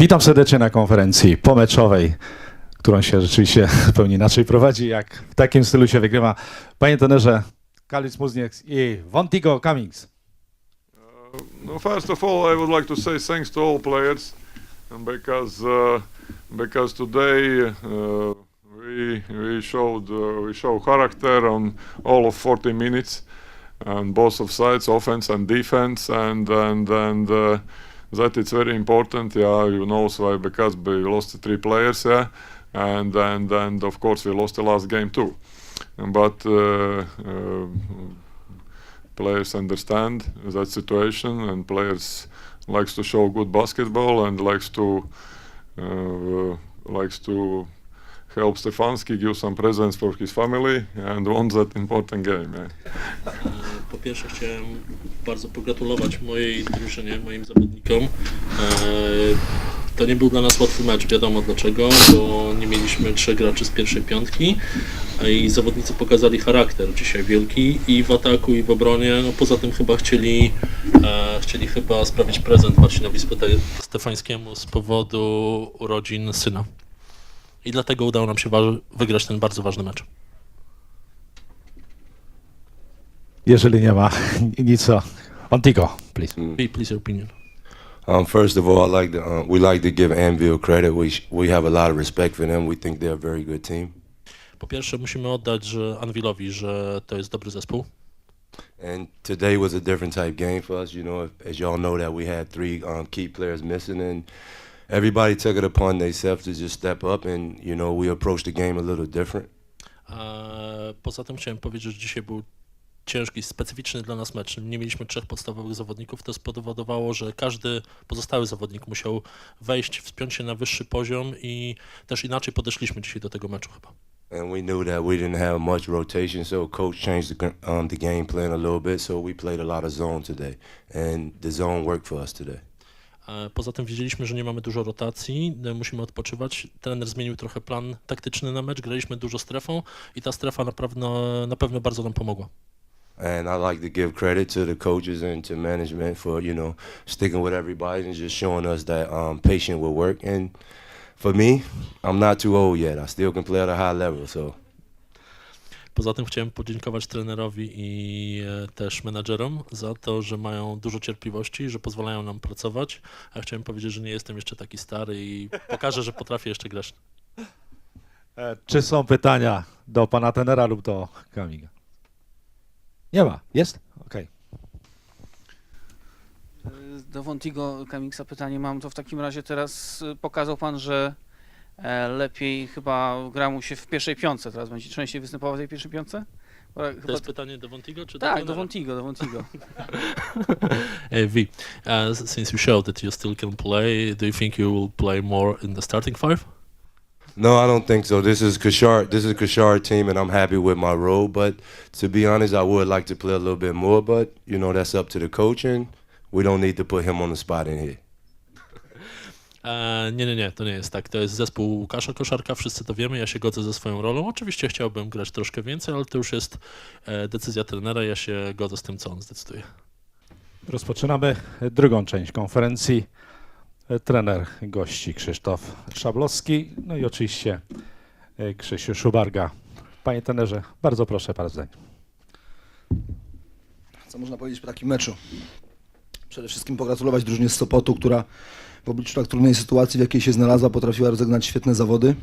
Witam serdecznie na konferencji pomeczowej, którą się rzeczywiście zupełnie inaczej prowadzi, jak w takim stylu się wygrywa. Panie trenerze, Kalis Muzniek i Vontigo Cummings. No, first of all, I would like to say thanks to all players because uh, because today uh, we we showed uh, we show character on all of 40 minutes on both of sides, offense and defense, and and and uh, that it's very important. Yeah, you know why because we lost three players. Yeah, and and and of course we lost the last game too, but. Uh, uh, players understand that situation and players likes to show good basketball and likes to uh, likes to help Stefanski give some presents for his family and won that important game. Yeah. Po pierwsze chciałem bardzo pogratulować mojej drużynie, moim zawodnikom. Eee, To nie był dla nas łatwy mecz, wiadomo dlaczego, bo nie mieliśmy trzech graczy z pierwszej piątki e, i zawodnicy pokazali charakter dzisiaj wielki i w ataku i w obronie. No poza tym chyba chcieli, e, chcieli chyba sprawić prezent Marcinowi Stefańskiemu z powodu urodzin syna. I dlatego udało nam się wygrać ten bardzo ważny mecz. Jeżeli nie ma nic o Vontigo, please. Please your opinion. Um, first of all, I like to, uh, we like to give Anvil credit. We we have a lot of respect for them. We think they're a very good team. Po pierwsze musimy oddać że Anvilowi, że to jest dobry zespół. And today was a different type game for us. You know, as y'all know that we had three um, key players missing, and everybody took it upon themselves to just step up. And you know, we approached the game a little different. Eee, Poza tym chciałem powiedzieć, że dzisiaj był ciężki, specyficzny dla nas mecz. Nie mieliśmy trzech podstawowych zawodników. To spowodowało, że każdy pozostały zawodnik musiał wejść, wspiąć się na wyższy poziom i też inaczej podeszliśmy dzisiaj do tego meczu chyba. And we knew that we didn't have much rotation, so coach changed the, um, the game plan a little bit. So we played a lot of zone today, and the zone worked for us today. Poza tym wiedzieliśmy, że nie mamy dużo rotacji, e, musimy odpoczywać. Trener zmienił trochę plan taktyczny na mecz, graliśmy dużo strefą i ta strefa na pewno, na pewno bardzo nam pomogła. And I like to give credit to the coaches and to management for you know sticking with everybody and just showing us that um, patient will work. And for me, I'm not too old yet. I still can play at a high level. So Poza tym chciałem podziękować trenerowi i e, też menadżerom za to, że mają dużo cierpliwości, że pozwalają nam pracować. A chciałem powiedzieć, że nie jestem jeszcze taki stary i pokażę, że potrafię jeszcze grać. E, Czy są pytania do pana tenera lub do Kamiga? Nie ma. Jest? Okej. Do Wontigo Kamiksa pytanie mam, to w takim razie teraz y, pokazał Pan, że e, lepiej chyba gra mu się w pierwszej piątce, teraz będzie częściej występował w tej pierwszej piątce? Bo To chyba, jest pytanie do Wontigo czy do tak, do trenera? Wontigo, do Wontigo. Eh, V, uh, since you showed that you still can play, do you think you will play more in the starting five? No, I don't think so. This is Kashar. This is Kashar team, and I'm happy with my role. But to be honest, I would like to play a little bit more. But you know, that's up to the coach, and we don't need to put him on the spot in here. E, nie, nie, nie, to nie jest tak. To jest zespół Łukasza Koszarka, wszyscy to wiemy, ja się godzę ze swoją rolą. Oczywiście chciałbym grać troszkę więcej, ale to już jest e, decyzja trenera, ja się godzę z tym, co on zdecyduje. Rozpoczynamy drugą część konferencji. Trener gości Krzysztof Szablowski, no i oczywiście e, Krzysiu Szubarga. Panie trenerze, bardzo proszę, parę zdań. Co można powiedzieć po takim meczu? Przede wszystkim pogratulować drużynie z Sopotu, która w obliczu tak trudnej sytuacji, w jakiej się znalazła, potrafiła rozegnać świetne zawody.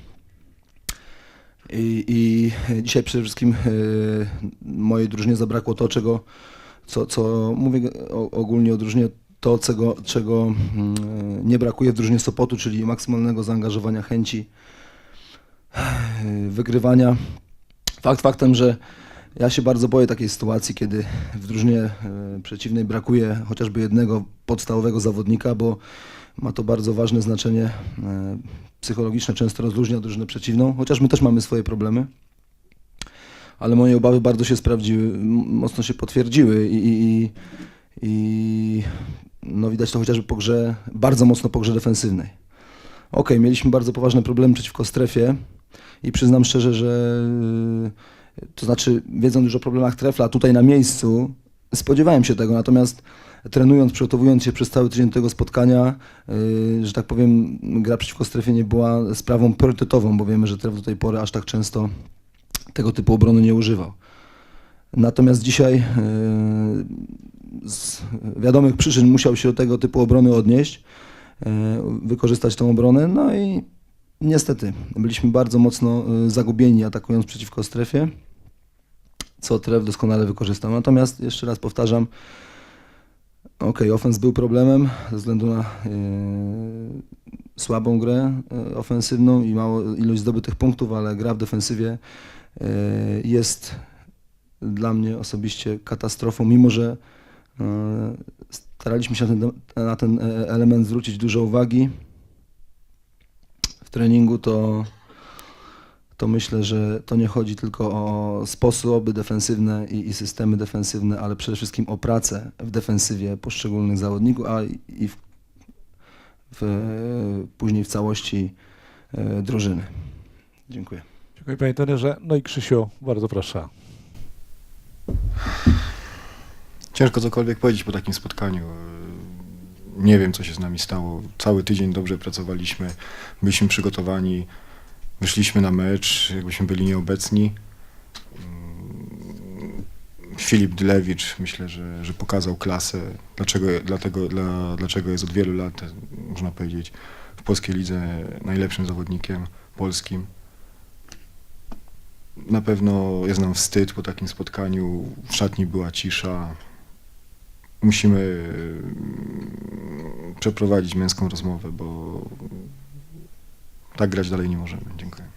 I, i dzisiaj przede wszystkim e, mojej drużynie zabrakło to, czego, co, co mówię ogólnie o drużynie, to, czego, czego mm, nie brakuje w drużynie Sopotu, czyli maksymalnego zaangażowania, chęci e, wygrywania. Fakt faktem, że ja się bardzo boję takiej sytuacji, kiedy w drużynie e, przeciwnej brakuje chociażby jednego podstawowego zawodnika, bo ma to bardzo ważne znaczenie e, psychologiczne, często rozluźnia drużynę przeciwną, chociaż my też mamy swoje problemy. Ale moje obawy bardzo się sprawdziły, mocno się potwierdziły i, i, i, widać to chociażby po grze, bardzo mocno po grze defensywnej. Okej, mieliśmy bardzo poważne problemy przeciwko strefie i przyznam szczerze, że e, to znaczy wiedząc już o problemach Trefla tutaj na miejscu, spodziewałem się tego, natomiast trenując, przygotowując się przez cały tydzień do tego spotkania, yy, że tak powiem, gra przeciwko strefie nie była sprawą priorytetową, bo wiemy, że tref do tej pory aż tak często tego typu obrony nie używał. Natomiast dzisiaj yy, z wiadomych przyczyn musiał się do tego typu obrony odnieść, yy, wykorzystać tę obronę, no i niestety byliśmy bardzo mocno yy, zagubieni atakując przeciwko strefie, co Tref doskonale wykorzystał. Natomiast jeszcze raz powtarzam, Okej, ofens był problemem ze względu na yy, słabą grę yy, ofensywną i mało ilość zdobytych punktów, ale gra w defensywie yy, jest dla mnie osobiście katastrofą, mimo że staraliśmy się na ten, na ten e, element zwrócić dużo uwagi w treningu, to to myślę, że to nie chodzi tylko o sposoby defensywne i, i systemy defensywne, ale przede wszystkim o pracę w defensywie poszczególnych zawodników, a i- i w, w, później w całości e, drużyny. Dziękuję. Dziękuję panie trenerze. No i Krzysiu, bardzo proszę. Ciężko cokolwiek powiedzieć po takim spotkaniu. Nie wiem, co się z nami stało. Cały tydzień dobrze pracowaliśmy, byliśmy przygotowani, wyszliśmy na mecz, jakbyśmy byli nieobecni. Filip Dylewicz myślę, że, że pokazał klasę, dlaczego, dlatego, dla, dlaczego jest od wielu lat, można powiedzieć, w polskiej lidze najlepszym zawodnikiem polskim. Na pewno jest nam wstyd po takim spotkaniu. W szatni była cisza. Musimy mm, przeprowadzić męską rozmowę, bo tak grać dalej nie możemy. Dziękuję.